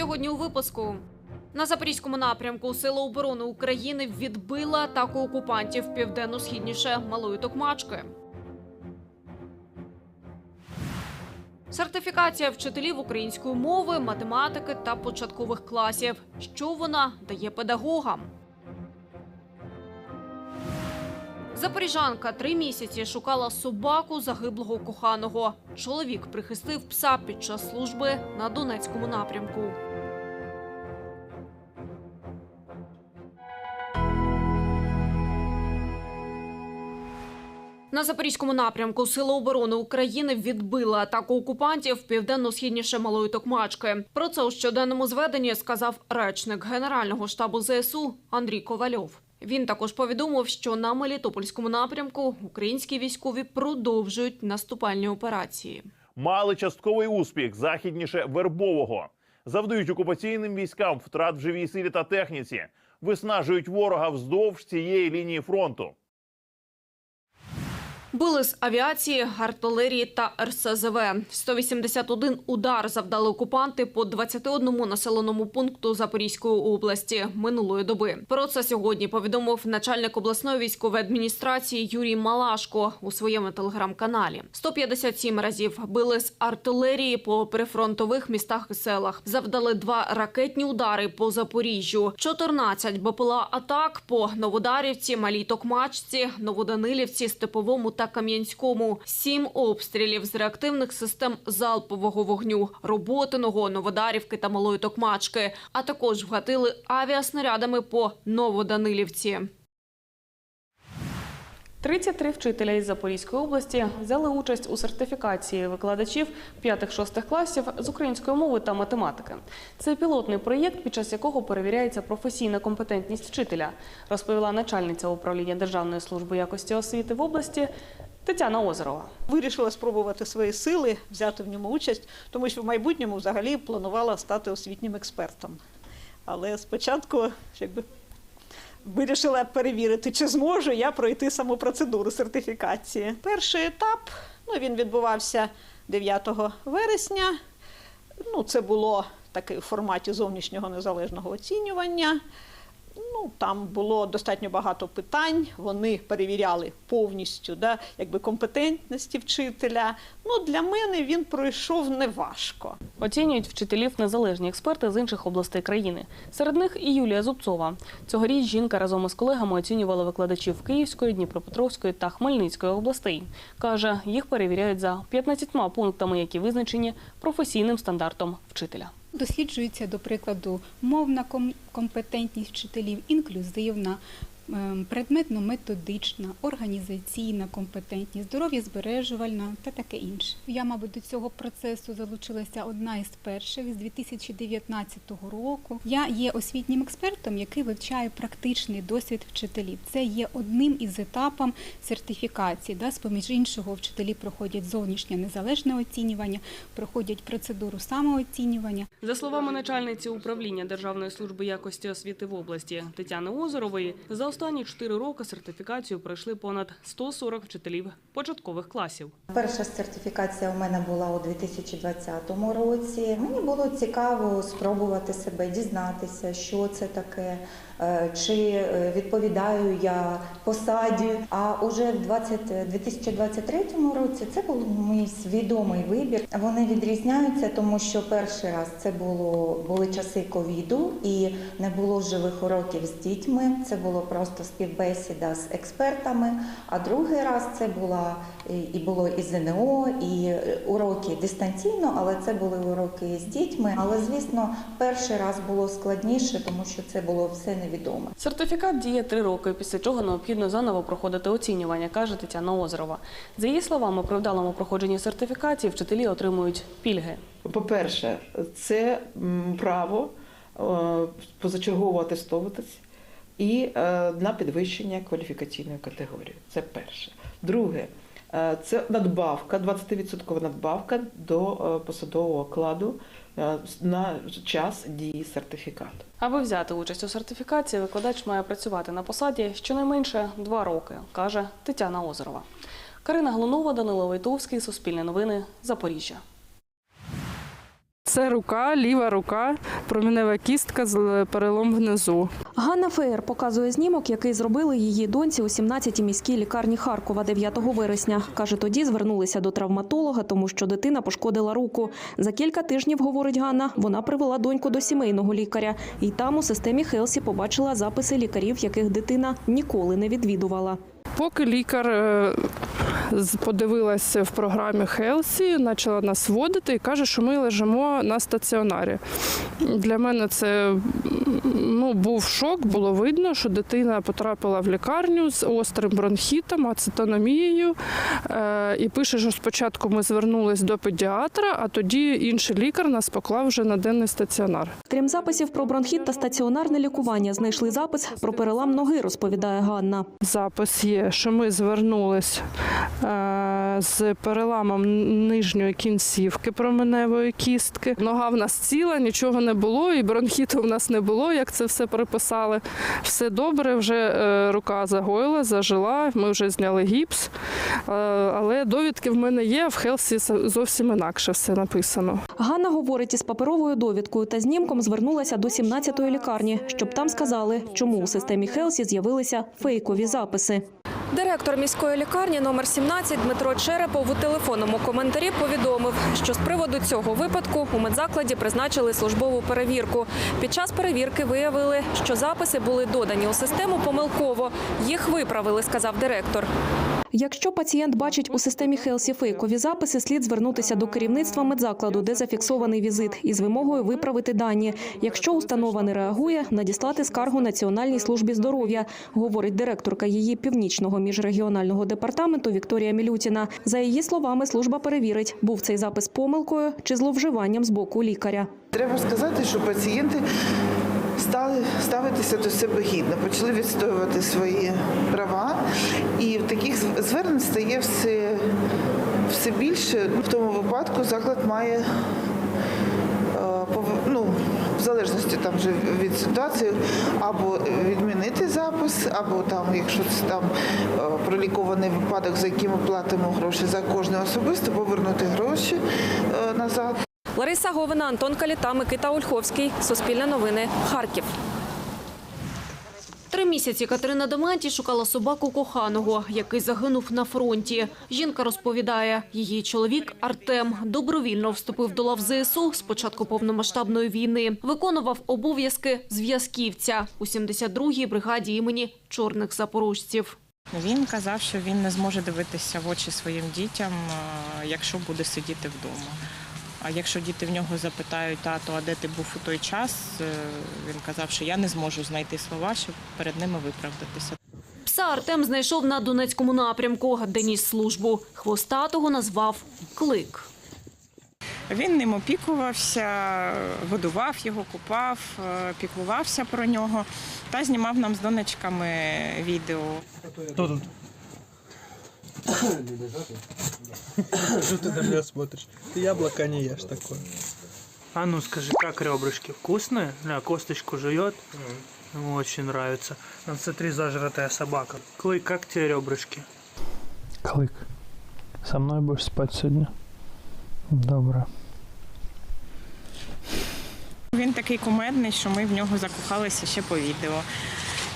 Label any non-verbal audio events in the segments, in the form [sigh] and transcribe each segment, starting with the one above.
Сьогодні у випуску. На запорізькому напрямку Сила оборони України відбила атаку окупантів південно-східніше Малої Токмачки. Сертифікація вчителів української мови, математики та початкових класів. Що вона дає педагогам? Запоріжанка три місяці шукала собаку загиблого коханого. Чоловік прихистив пса під час служби на Донецькому напрямку. На запорізькому напрямку Сили оборони України відбили атаку окупантів південно-східніше Малої Токмачки. Про це у щоденному зведенні сказав речник Генерального штабу ЗСУ Андрій Ковальов. Він також повідомив, що на Мелітопольському напрямку українські військові продовжують наступальні операції. мали частковий успіх західніше Вербового, завдають окупаційним військам втрат в живій силі та техніці, виснажують ворога вздовж цієї лінії фронту. Били з авіації, артилерії та РСЗВ. 181 удар завдали окупанти по 21 населеному пункту Запорізької області минулої доби. Про це сьогодні повідомив начальник обласної військової адміністрації Юрій Малашко у своєму телеграм-каналі. 157 разів били з артилерії по прифронтових містах і селах. Завдали два ракетні удари по Запоріжжю, 14 БПЛА атак по Новодарівці, Малій Токмачці, Новоданилівці, Степовому та Кам'янському. Сім обстрілів з реактивних систем залпового вогню, Роботиного, Новодарівки та Малої Токмачки. А також вгатили авіаснарядами по Новоданилівці. 33 вчителя із Запорізької області взяли участь у сертифікації викладачів 5-6 класів з української мови та математики. Це пілотний проєкт, під час якого перевіряється професійна компетентність вчителя, розповіла начальниця управління Державної служби якості освіти в області Тетяна Озерова. Вирішила спробувати свої сили, взяти в ньому участь, тому що в майбутньому взагалі планувала стати освітнім експертом. Але спочатку якби, вирішила перевірити, чи зможу я пройти саму процедуру сертифікації. Перший етап ну, він відбувався 9 вересня. Ну, це було таке в форматі зовнішнього незалежного оцінювання. Ну, там було достатньо багато питань. Вони перевіряли повністю да, якби компетентності вчителя. Ну, для мене він пройшов неважко. Оцінюють вчителів незалежні експерти з інших областей країни. Серед них і Юлія Зубцова. Цьогоріч жінка разом із колегами оцінювала викладачів Київської, Дніпропетровської та Хмельницької областей. Каже, їх перевіряють за 15 пунктами, які визначені професійним стандартом вчителя. Досліджується, до прикладу, мовна компетентність вчителів, інклюзивна, предметно-методична, організаційна компетентність, здоров'я збережувальна та таке інше. Я, мабуть, до цього процесу залучилася одна із перших з 2019 року. Я є освітнім експертом, який вивчає практичний досвід вчителів. Це є одним із етапів сертифікації. Да, з-поміж іншого, вчителі проходять зовнішнє незалежне оцінювання, проходять процедуру самооцінювання. За словами начальниці управління Державної служби якості освіти в області Тетяни Озерової, за останні чотири роки сертифікацію пройшли понад 140 вчителів початкових класів. Перша сертифікація у мене була у 2020 році. Мені було цікаво спробувати себе, дізнатися, що це таке, чи е, відповідаю я посаді. А уже в 20 2023 році це був мій свідомий вибір. Вони відрізняються, тому що перший раз це було були часи ковіду і не було живих уроків з дітьми. Це було просто співбесіда з експертами. А другий раз це була і- було і ЗНО, і е, уроки дистанційно, але це були уроки з дітьми. Але звісно, перший раз було складніше, тому що це було все невідоме. Сертифікат діє 3 роки, після чого необхідно заново проходити оцінювання, каже Тетяна Озерова. За її словами, при вдалому проходженні сертифікації вчителі отримують пільги. По-перше, це право е, позачергово атестовуватись і е, на підвищення кваліфікаційної категорії. Це перше. Друге, це надбавка, 20% надбавка до е, посадового окладу е, на час дії сертифікату. Аби взяти участь у сертифікації, викладач має працювати на посаді щонайменше два роки, каже Тетяна Озерова. Карина Глунова, Данило Войтовський, Суспільне новини, Запоріжжя. Це рука, ліва рука, промінева кістка з перелом внизу. Ганна Феєр показує знімок, який зробили її доньці у 17-й міській лікарні Харкова 9 вересня. Каже, тоді звернулися до травматолога, тому що дитина пошкодила руку. За кілька тижнів, говорить Ганна, вона привела доньку до сімейного лікаря. І там у системі Хелсі побачила записи лікарів, яких дитина ніколи не відвідувала. Поки лікар е, подивилася в програмі Хелсі, почала нас водити і каже, що ми лежимо на стаціонарі. Для мене це ну, був шок, було видно, що дитина потрапила в лікарню з острим бронхітом, ацетономією. Е, І пише, що спочатку ми звернулись до педіатра, а тоді інший лікар нас поклав вже на денний стаціонар. Крім записів про бронхіт та стаціонарне лікування, знайшли запис про перелам ноги, розповідає Ганна. Запис є, що ми звернулись е, з переламом нижньої кінцівки променевої кістки. Нога в нас ціла, нічого не було, і бронхіту в нас не було, як це все переписали. Все добре, вже е, рука загоїла, зажила, ми вже зняли гіпс. Е, але довідки в мене є, в Хелсі зовсім інакше все написано. Ганна говорить, із паперовою довідкою та знімком звернулася до 17-ї лікарні, щоб там сказали, чому у системі Хелсі з'явилися фейкові записи. Директор міської лікарні номер 17 Дмитро Черепов у телефонному коментарі повідомив, що з приводу цього випадку у медзакладі призначили службову перевірку. Під час перевірки виявили, що записи були додані у систему помилково. Їх виправили, сказав директор. Якщо пацієнт бачить у системі Хелсі фейкові записи, слід звернутися до керівництва медзакладу, де зафіксований візит, із вимогою виправити дані. Якщо установа не реагує, надіслати скаргу Національній службі здоров'я, говорить директорка її північного міжрегіонального департаменту Вікторія Мілютіна. За її словами, служба перевірить, був цей запис помилкою чи зловживанням з боку лікаря. Треба сказати, що пацієнти стали ставитися до себе гідно, почали відстоювати свої права, і таких звернень стає все, все більше. В тому випадку заклад має е, ну, в залежності там вже від ситуації, або відмінити запис, або там, якщо це там е, пролікований випадок, за яким ми платимо гроші за кожне особисто, повернути гроші е, назад. Лариса Говина, Антон Каліта, Микита Ольховський. Суспільне новини. Харків. Три місяці Катерина Деманті шукала собаку коханого, який загинув на фронті. Жінка розповідає, її чоловік Артем добровільно вступив до лав ЗСУ з початку повномасштабної війни. Виконував обов'язки зв'язківця у 72-й бригаді імені чорних запорожців. Він казав, що він не зможе дивитися в очі своїм дітям, якщо буде сидіти вдома. А якщо діти в нього запитають, тато, а де ти був у той час, е, він казав, що я не зможу знайти слова, щоб перед ними виправдатися. Пса Артем знайшов на Донецькому напрямку, де ніс службу. Хвостатого назвав Клик. Він ним опікувався, годував його, купав, е, піклувався про нього та знімав нам з донечками відео. Кто тут? [coughs] Что ты на меня смотришь? Ты яблоко не ешь такое. А ну скажи, как ребрышки? Вкусные? Да, косточку жует. Ему очень нравится. Ну, смотри, зажратая собака. Клык, как тебе ребрышки? Клык, со мной будешь спать сегодня? Добро. Він такий кумедний, що ми в нього закохалися ще по відео.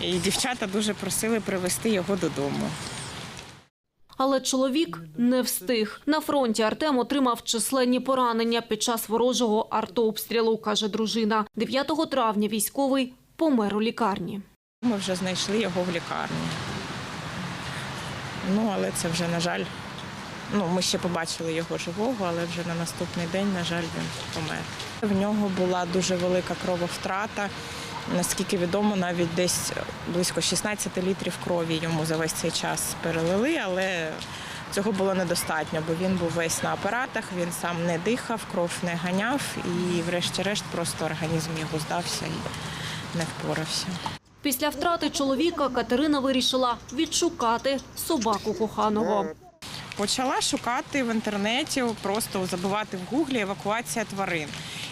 І дівчата дуже просили привезти його додому. Але чоловік не встиг. На фронті Артем отримав численні поранення під час ворожого артообстрілу, каже дружина. 9 травня військовий помер у лікарні. Ми вже знайшли його в лікарні. Ну, але це вже, на жаль, ну, ми ще побачили його живого, але вже на наступний день, на жаль, він помер. В нього була дуже велика крововтрата. Наскільки відомо, навіть десь близько 16 літрів крові йому за весь цей час перелили, але цього було недостатньо, бо він був весь на апаратах, він сам не дихав, кров не ганяв і, врешті-решт, просто організм його здався і не впорався. Після втрати чоловіка Катерина вирішила відшукати собаку коханого. Почала шукати в інтернеті, просто забивати в гуглі евакуація тварин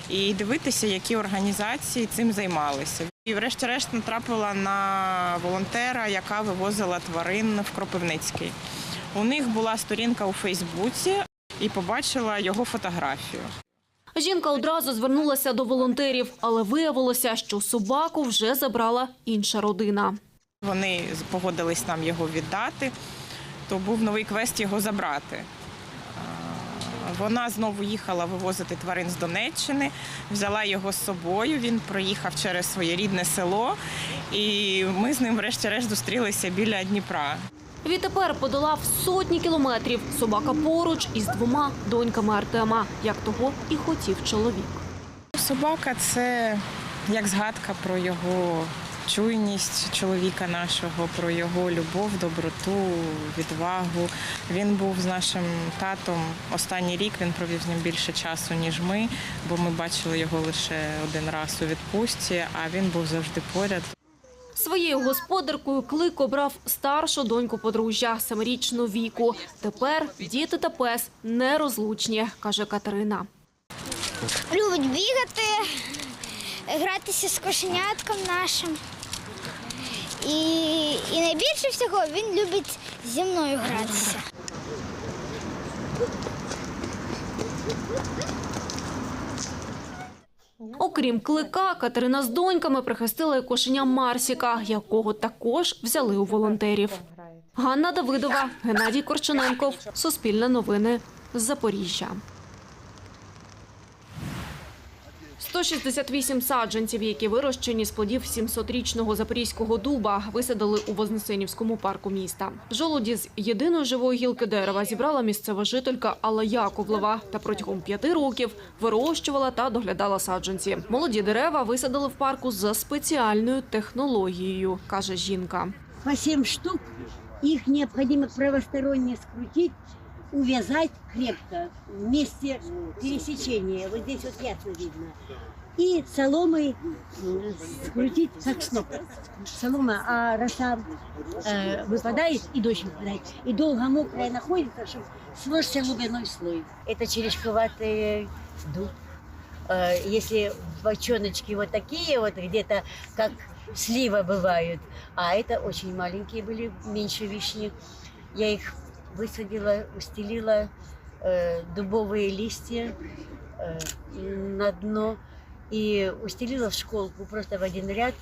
і дивитися, які організації цим займалися. І врешті-решт натрапила на волонтера, яка вивозила тварин в Кропивницький. У них була сторінка у Фейсбуці і побачила його фотографію. Жінка одразу звернулася до волонтерів, але виявилося, що собаку вже забрала інша родина. Вони погодились нам його віддати, то був новий квест його забрати. Вона знову їхала вивозити тварин з Донеччини, взяла його з собою. Він проїхав через своє рідне село, і ми з ним, врешті-решт, зустрілися біля Дніпра. Відтепер подолав сотні кілометрів. Собака поруч із двома доньками Артема, як того і хотів чоловік. Собака це як згадка про його чуйність чоловіка нашого, про його любов, доброту, відвагу. Він був з нашим татом останній рік. Він провів з ним більше часу, ніж ми, бо ми бачили його лише один раз у відпустці, а він був завжди поряд. Своєю господаркою клик обрав старшу доньку подружжя семирічну віку. Тепер діти та пес нерозлучні, каже Катерина. любить бігати, гратися з кошенятком нашим. І, і найбільше всього він любить зі мною гратися. Окрім клика, Катерина з доньками прихистила й кошеня Марсіка, якого також взяли у волонтерів. Ганна Давидова, Геннадій Корчененков, Суспільне новини з Запоріжжя. 168 саджанців, які вирощені з плодів 700-річного запорізького дуба, висадили у Вознесенівському парку міста. Жолуді з єдиної живої гілки дерева зібрала місцева жителька Алла Яковлева та протягом п'яти років вирощувала та доглядала саджанці. Молоді дерева висадили в парку за спеціальною технологією, каже жінка. по 7 штук. Их необходимо правосторонне скрутить, увязать крепко вместе пересечения. Вот здесь вот ясно видно. И соломой скрутить как сноп. Солома, а роса э, выпадает и дождь выпадает. И долго мокрая находится, чтобы сложился глубиной слой. Это черешковатый дуб. Э, Если бочоночки вот такие вот, где-то как слива бывают, а это очень маленькие были, меньше вишни. Я их высадила, устелила э, дубовые листья э, на дно и устелила в школку просто в один ряд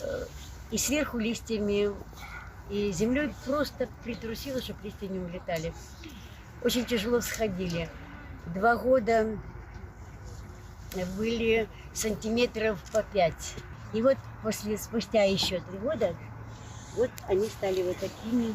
э, и сверху листьями и землей просто притрусила, чтобы листья не улетали. Очень тяжело сходили. Два года были сантиметров по пять. И вот после, спустя еще три года, вот они стали вот такими.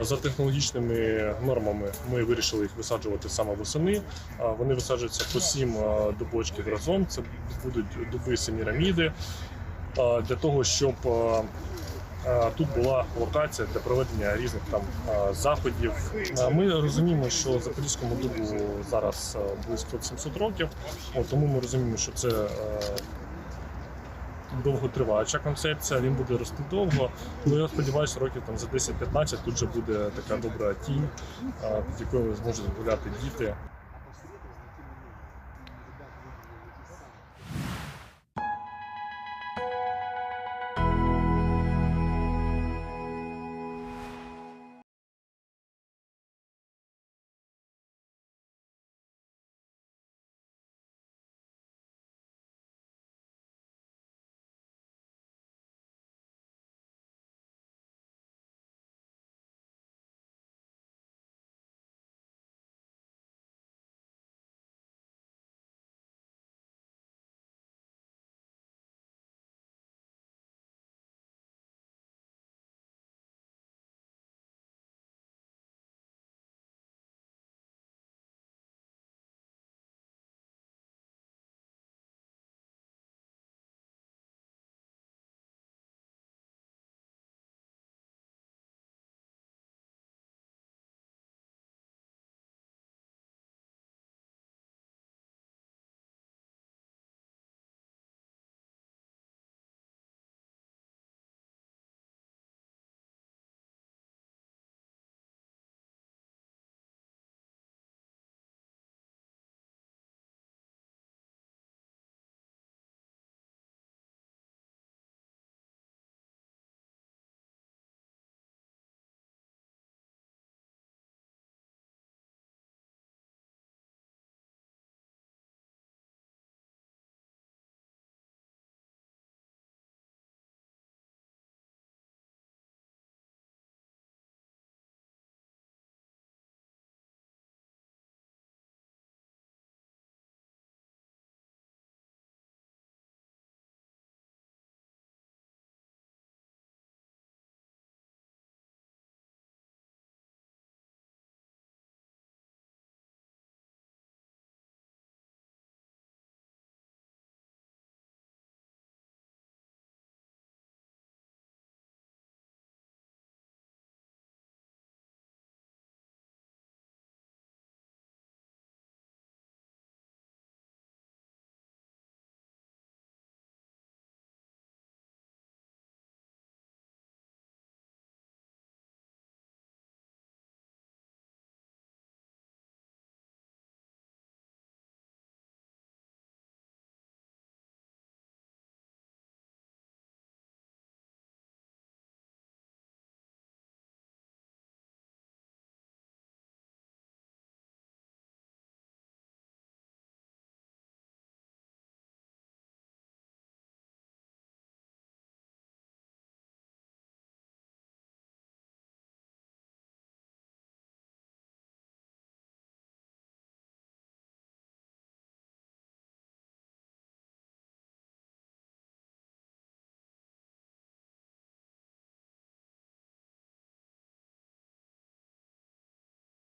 За технологічними нормами ми вирішили їх висаджувати саме восени. Вони висаджуються по сім дубочків разом. Це будуть дуби семіраміди для того, щоб тут була локація для проведення різних там заходів. Ми розуміємо, що запорізькому дубу зараз близько 700 років, тому ми розуміємо, що це. Довготриваюча концепція, він буде рости довго. Ну я сподіваюся, років там за 10-15 тут же буде така добра тінь, під якою зможуть гуляти діти.